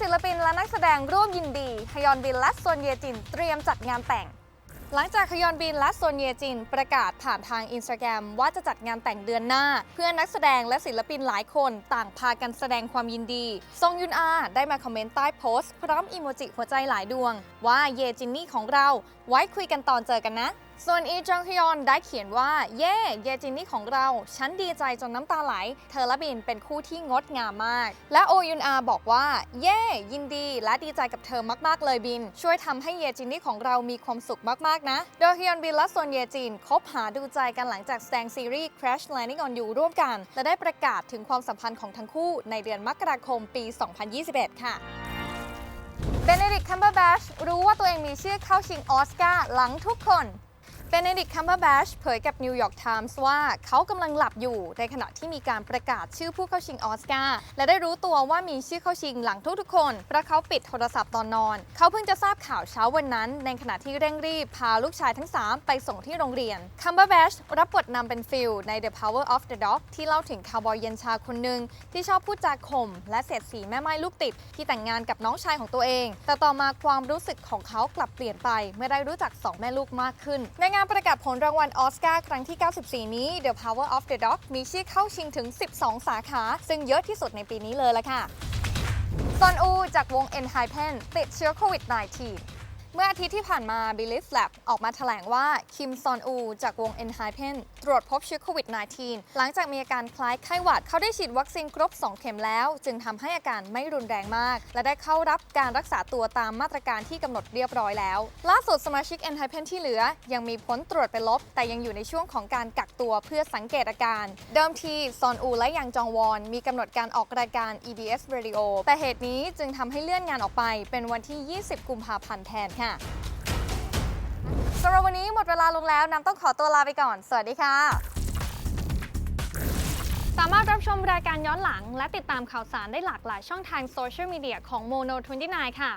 ศิลปินและนักแสดงร่วมยินดีฮยอนบินและโซนเยจินเตรียมจัดงานแต่ง หลังจากฮยอนบินและโซนเยจินประกาศผ่านทางอินสตาแกรมว่าจะจัดงานแต่งเดือนหน้า เพื่อนนักแสดงและศิลปินหลายคนต่างพากันแสดงความยินดี ซงยุนอาได้มาคอมเมนต์ใต้โพสต์พร้อมอีโมจิหัวใจหลายดวง ว่าเยจินนี่ของเราไว้คุยกันตอนเจอกันนะ ส่วนอีจองฮยอนได้เขียนว่า เย่เยจินนี่ของเรา ฉันดีใจจนน้ำตาไหล เธอและบินเป็นคู่ที่งดงามมาก และโอยุนอาบอกว่า เย่ยินดีและดีใจกับเธอมากๆเลยบิน ช่วยทำให้เยจินนี่ของเรามีความสุขมากๆนะ โดยฮยอนบินและส่วนเยจินคบหาดูใจกันหลังจากแสดงซีรีส์ Crash Landing on You ร่วมกัน และได้ประกาศถึงความสัมพันธ์ของทั้งคู่ในเดือนมกราคมปี 2021 ค่ะเบเนดิกคัมเบอร์แบชรู้ว่าตัวเองมีชื่อเข้าชิงออสการ์หลังทุกคน เบเนดิกคัมเบอร์แบชเผยกับ New York Times ว่าเขากำลังหลับอยู่ในขณะที่มีการประกาศชื่อผู้เข้าชิงออสการ์และได้รู้ตัวว่ามีชื่อเข้าชิงหลังทุกๆคนเพราะเขาปิดโทรศัพท์ตอนนอน เขาเพิ่งจะทราบข่าวเช้าวันนั้น ในขณะที่เร่งรีบพาลูกชายทั้ง 3 ไปส่งที่โรงเรียนคัมเบอร์แบชรับบทนำเป็นฟิลใน The Power of the Dog ที่เล่าถึงคาวบอยเย็นชาคนหนึ่งที่ชอบพูดจาข่มและเสียดสีแม่ไม้ลูกติด ที่แต่งงานกับน้องชายของตัวเอง แต่ต่อมาความรู้สึกของเขากลับเปลี่ยนไปเมื่อได้รู้จักสองแม่ลูกมากขึ้นในงานประกาศผลรางวัลออสการ์ครั้งที่ 94 นี้ The Power of the Dog มีชื่อเข้าชิงถึง 12 สาขา ซึ่งเยอะที่สุดในปีนี้เลยละค่ะซอนอูจากวง e n h y p e n ติดเชื้อโควิด -19 เมื่ออาทิตย์ที่ผ่านมา Belief Lab ออกมาแถลงว่า คิมซอนอู จากวง e n h y p e n ตรวจพบเชื้อโควิด -19 หลังจากมีอาการคล้ายไข้หวัด เขาได้ฉีดวัคซีนครบ 2 เข็มแล้ว จึงทำให้อาการไม่รุนแรงมาก และได้เข้ารับการรักษาตัวตามมาตรการที่กำหนดเรียบร้อยแล้ว ล่าสุดสมาชิก e n h y p e n ที่เหลือ ยังมีผลตรวจเป็นลบ แต่ยังอยู่ในช่วงของการกักตัวเพื่อสังเกตอาการ เดิมทีซอนอูและยังจองวอนมีกำหนดการออกรายการ EBS Radio แต่เหตุนี้จึงทำให้เลื่อนงานออกไปเป็นวันที่ 20 กุมภาพันธ์แทนค่ะสำหรับวันนี้หมดเวลาลงแล้วน้ำต้องขอตัวลาไปก่อน สวัสดีค่ะ สามารถรับชมรายการย้อนหลัง และติดตามข่าวสารได้หลากหลายช่องทางโซเชียลมีเดียของ Mono 29 ค่ะ